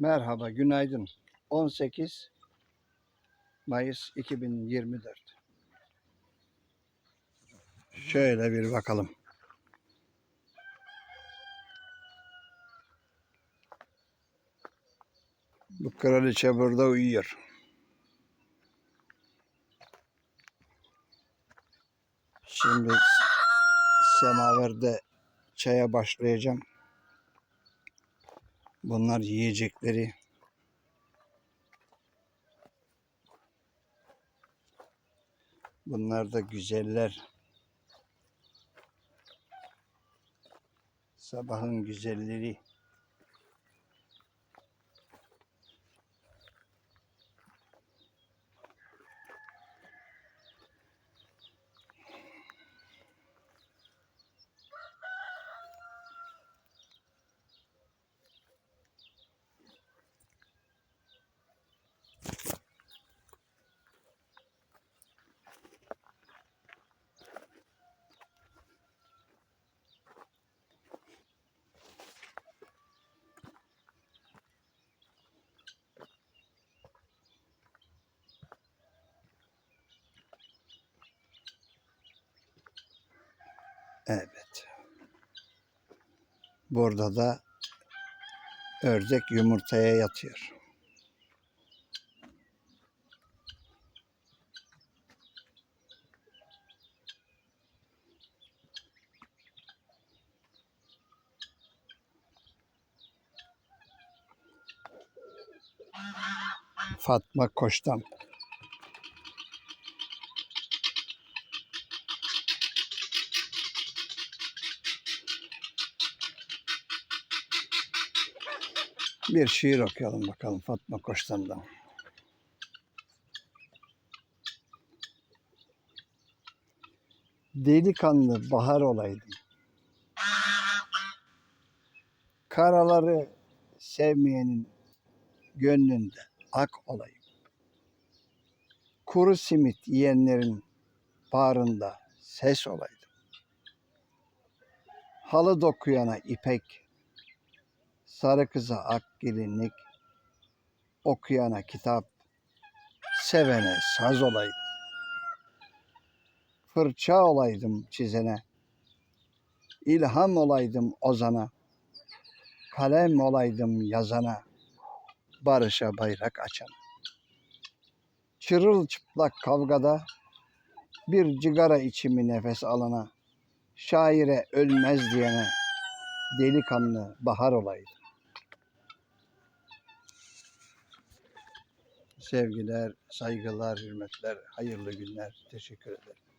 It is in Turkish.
Merhaba, günaydın. 18 Mayıs 2024. Şöyle bir bakalım. Bu kraliçe burada uyuyor. Şimdi semaverde çaya başlayacağım. Bunlar yiyecekleri. Bunlar da güzeller. Sabahın güzelleri. Evet. Burada da ördek yumurtaya yatıyor. Fatma Koç'tan. Bir şiir okuyalım bakalım Fatma Koçtan'dan. Delikanlı bahar olaydım. Karaları sevmeyenin gönlünde ak olayım. Kuru simit yiyenlerin bağrında ses olaydım. Halı dokuyana ipek, sarı kıza ak gelinlik, okuyana kitap, sevene saz olaydım. Fırça olaydım çizene, ilham olaydım ozana, kalem olaydım yazana, barışa bayrak açana. Çırılçıplak kavgada bir cigara içimi nefes alana, şaire ölmez diyene, delikanlı bahar olaydı. Sevgiler, saygılar, hürmetler, hayırlı günler. Teşekkür ederim.